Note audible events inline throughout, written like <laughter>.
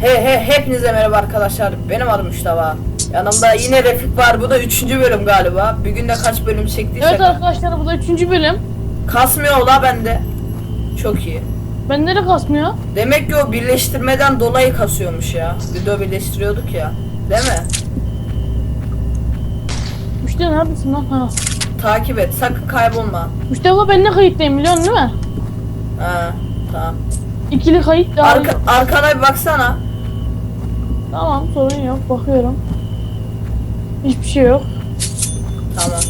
He he hepinize merhaba arkadaşlar. Benim adım Mustafa. Yanımda yine Refik var. Bu da üçüncü bölüm galiba. Bir günde kaç bölüm çektiysek. Evet arkadaşlar bu da üçüncü bölüm. Kasmıyor ola bende. Çok iyi. Bende de kasmıyor. Demek ki o birleştirmeden dolayı kasıyormuş ya. Video birleştiriyorduk ya. Değil mi? Müşteri neredesin lan? Ha. Takip et. Sakın kaybolma. Mustafa ben ne kayıttayım biliyorsun değil mi? Ha, tamam. İkili kayıt da. Arka, arkana bir baksana. Tamam sorun yok bakıyorum. Hiçbir şey yok. Tamam.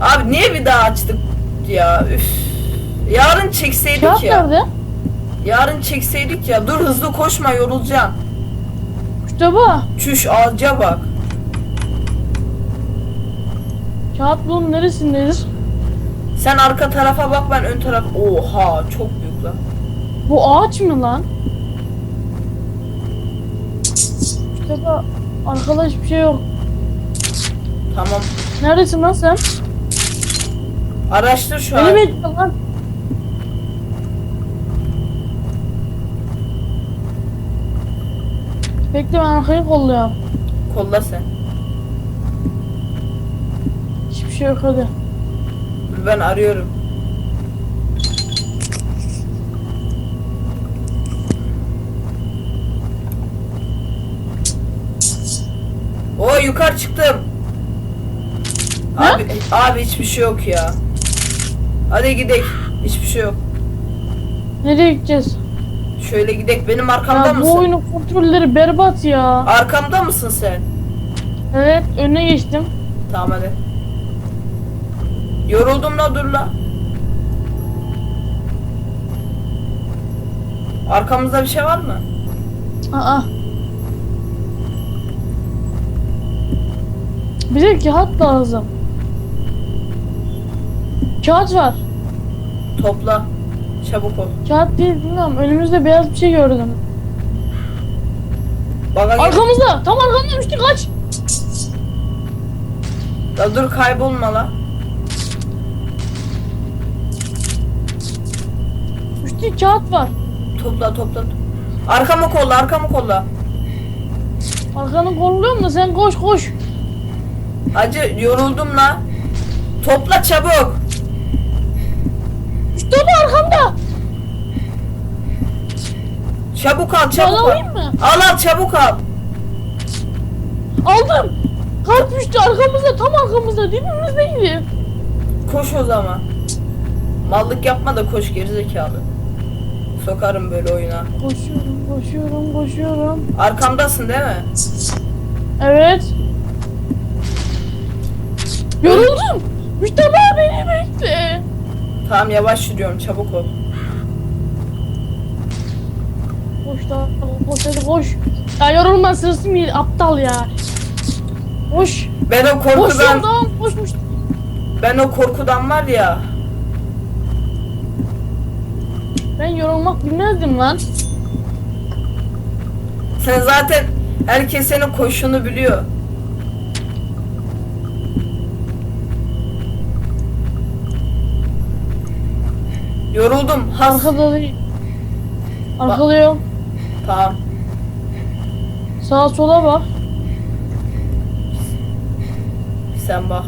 Abi niye bir daha açtık ya? Üf. Yarın çekseydik Kağıt ya. nerede? Yarın çekseydik ya. Dur hızlı koşma yorulacaksın. Mustafa Çüş ağaca bak. kağıt bunun neresindedir? Sen arka tarafa bak ben ön taraf. Oha çok büyük lan. Bu ağaç mı lan? Mustafa arkada hiçbir şey yok. Tamam. Neredesin lan sen? Araştır şu Beni an. bekle lan. Bekle ben arkayı kolluyorum. Kolla sen. Hiçbir şey yok hadi. Ben arıyorum. O yukarı çıktım. Ne? Abi abi hiçbir şey yok ya. Hadi gidelim. Hiçbir şey yok. Nereye gideceğiz? Şöyle gidek. Benim arkamda Ya bu mısın? oyunun kontrolleri berbat ya. Arkamda mısın sen? Evet önüne geçtim. Tamam hadi. Yoruldum la dur la. Arkamızda bir şey var mı? Aa. Bize kağıt lazım. Kağıt var. Topla. Çabuk ol. Kağıt değil bilmiyorum. Önümüzde beyaz bir şey gördüm. Bana gel. Arkamızda. Tam arkamda Müştü kaç. La dur kaybolma la. Müştü kağıt var. Topla topla. Arkamı kolla arkamı kolla. Arkanı kolluyorum da sen koş koş. Hacı yoruldum la. Topla çabuk. Bu arkamda. Çabuk al çabuk al. alayım mı? Al al çabuk al. Aldım. Kart Müştü arkamızda tam arkamızda dibimizdeydi. Koş o zaman. Mallık yapma da koş gerizekalı. Sokarım böyle oyuna. Koşuyorum koşuyorum koşuyorum. Arkamdasın değil mi? Evet. Yoruldum. Mustafa beni bekle. Tamam yavaş yürüyorum çabuk ol. Koş da koş hadi koş. Ya yorulma sırası mı aptal ya. Koş. Ben o Koş korkudan yoldan koşmuş. ben o korkudan var ya. Ben yorulmak bilmezdim lan. Sen zaten herkes senin koşunu biliyor. Yoruldum. Has. Arkada değil. Arkalıyorum. Tamam. Sağa sola bak. Sen bak.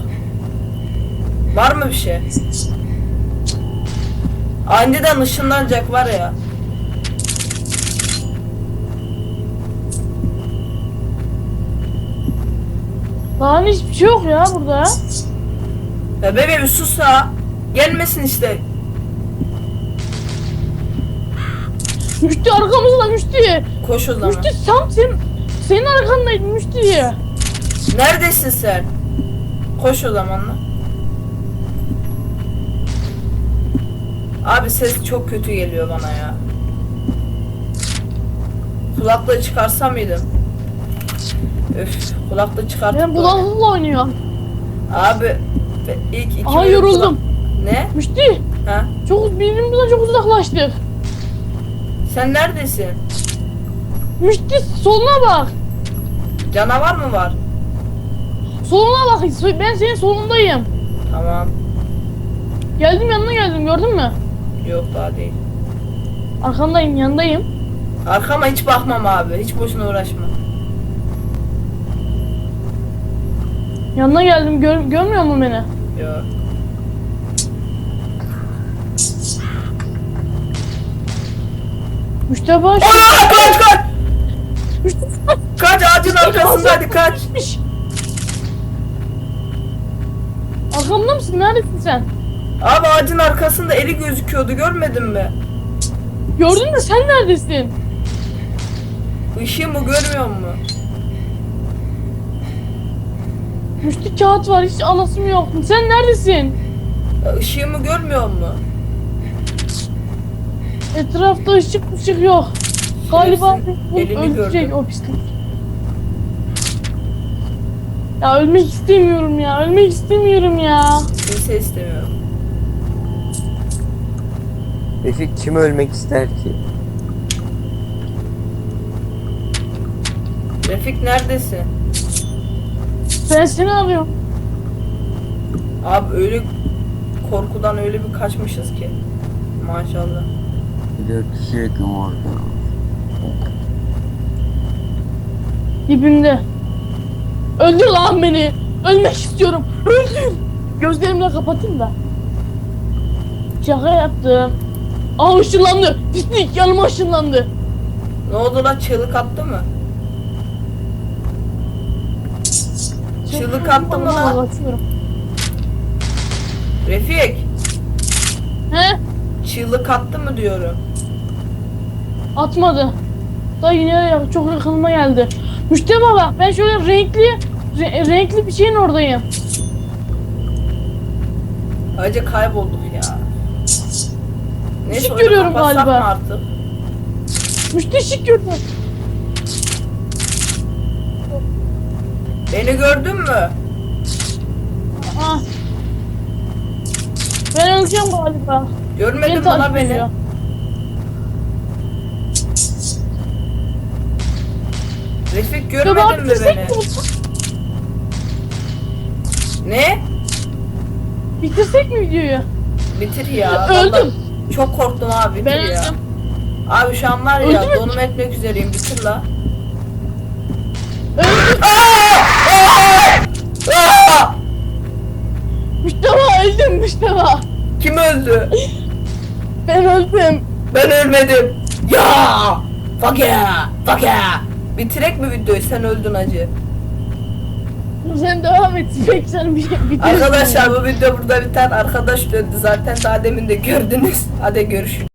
Var mı bir şey? Aniden ışınlanacak var ya. Lan hiçbir şey yok ya burada. Ya bebeğim sus ha. Gelmesin işte. Müştü arkamızda Müştü. Koş o zaman. Müştü tam senin, senin arkandaydı Müştü. Neredesin sen? Koş o zaman lan. Abi ses çok kötü geliyor bana ya. Kulaklığı çıkarsam mıydım? Öf, kulaklığı çıkartıp Ben kulaklıkla oynuyorum. Abi ilk iki Aha yoruldum. kulak- Ne? Müştü. Ha? Çok birbirimizden çok uzaklaştık. Sen neredesin? Müştü soluna bak. Canavar mı var? Soluna bak. Ben senin solundayım. Tamam. Geldim yanına geldim gördün mü? Yok daha değil. Arkandayım yanındayım. Arkama hiç bakmam abi. Hiç boşuna uğraşma. Yanına geldim gör, görmüyor mu beni? Yok. Müşteba Aa, kaç kaç! Kaç ağacın arkasında hadi kaç. Arkamda mısın? Neredesin sen? Abi ağacın arkasında eli gözüküyordu görmedin mi? Gördün mü? Sen neredesin? Işığımı görmüyor mu? Müştü kağıt var. Hiç alasım yok. Sen neredesin? Ya Işığımı görmüyor mu? Etrafta ışık ışık yok. Galiba bu elini gördüm. o pislik. Ya ölmek istemiyorum ya. Ölmek istemiyorum ya. Kimse istemiyorum. Refik kim ölmek ister ki? Refik neredesin? Ben seni arıyorum. Abi öyle korkudan öyle bir kaçmışız ki. Maşallah. Bir de kişiyetim orada. Dibimde. Öldür lan beni. Ölmek istiyorum. Öldür. Gözlerimle kapatayım da. Şaka yaptım. Aa ışınlandı. Pislik yanıma ışınlandı. Ne oldu lan çığlık attı mı? Çığlık attı mı lan? Refik He? Çığlık attı mı diyorum. Atmadı. Da yine ya- çok yakınıma geldi. Müşteba bak ben şöyle renkli re- renkli bir şeyin oradayım. Ayrıca kaybolduk ya. Işık oyunu görüyorum kapatsak galiba. mı artık? Müşteşik gördüm. Beni gördün mü? Ah. Ben öleceğim galiba. Görmedin mi lan beni? Refik görmedin mi beni? Ne? Bitirsek mi videoyu? Bitir ya. Öldüm. Vallahi Çok korktum abi bitir Ben ya. öldüm. Abi şu an var ya donum etmek üzereyim bitir la. Öldüm. Aa! Müşteba öldüm Müşteba. Kim öldü? <laughs> Ben öldüm. Ben ölmedim. Ya! Fuck yeah! Fuck yeah! Bitirek mi videoyu? Sen öldün acı. Sen devam et. Peki sen bir bitirsin. Arkadaşlar bu video burada biter. Arkadaş döndü zaten daha demin de gördünüz. Hadi görüşürüz.